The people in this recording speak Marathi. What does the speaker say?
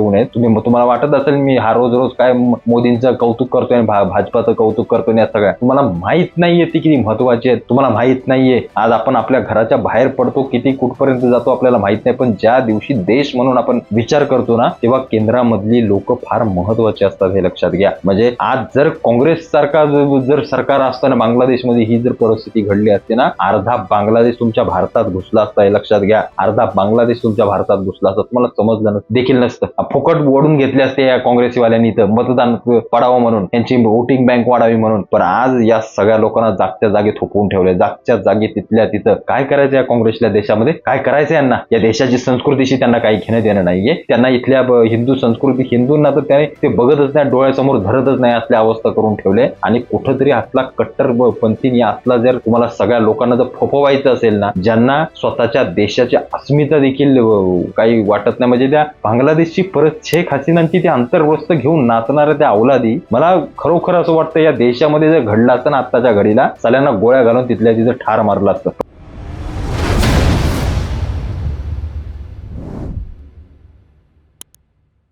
ठेवू नयेत तुम्ही तुम्हाला वाटत असेल मी हा रोज रोज काय मोदींचं कौतुक करतोय आणि भाजपाचं कौतुक करतोय या सगळ्या. तुम्हाला माहीत नाहीये ती किती महत्वाची आहे तुम्हाला माहीत नाहीये. आज आपण आपल्या घराच्या बाहेर पडतो किती कुठपर्यंत जातो आपल्याला माहीत नाही. पण ज्या दिवशी देश म्हणून आपण विचार करतो ना तेव्हा केंद्रामधली लोक फार महत्त्वाचे असतात हे लक्षात घ्या. म्हणजे आज जर काँग्रेस सारखा जर सरकार असताना बांगलादेशमध्ये ही जर परिस्थिती घडली असते ना अर्धा बांगलादेश तुमच्या भारतात घुसला असता हे लक्षात घ्या. अर्धा बांगलादेश तुमच्या भारतात घुसला असता तुम्हाला समजलं देखील नसतं. फुकट ओढून घेतले असते या काँग्रेसवाल्यांनी तर मतदान पडावं म्हणून. त्यांची वोटिंग बँक वाढावी म्हणून. पण आज या सगळ्या लोकांना जागच्या जागी थोपवून ठेवले जागच्या जागी तिथल्या तिथं काय करायचं या काँग्रेसच्या देशामध्ये? काय करायचं यांना? या देशाची संस्कृतीशी त्यांना काही घेणं देणं नाहीये. त्यांना इथल्या हिंदू संस्कृती हिंदूंना तर त्याने ते बघतच नाही डोळ्यासमोर धरतच नाही असल्या अवस्था करून ठेवले. आणि कुठंतरी असला कट्टर पंथीनी असला जर तुम्हाला सगळ्या लोकांना जर फोफवायचं असेल ना ज्यांना स्वतःच्या देशाची अस्मिता देखील काही वाटत नाही. म्हणजे त्या बांगलादेशची परत शेख हसीनांची ते अंतर्वस्त घेऊन नाचणाऱ्या त्या अवलादी मला खरोखर असं वाटतं या देशामध्ये जर घडलं असतं ना आत्ताच्या घडीला सल्यांना गोळ्या घालून तिथल्या तिथं ठार मारलं असतं.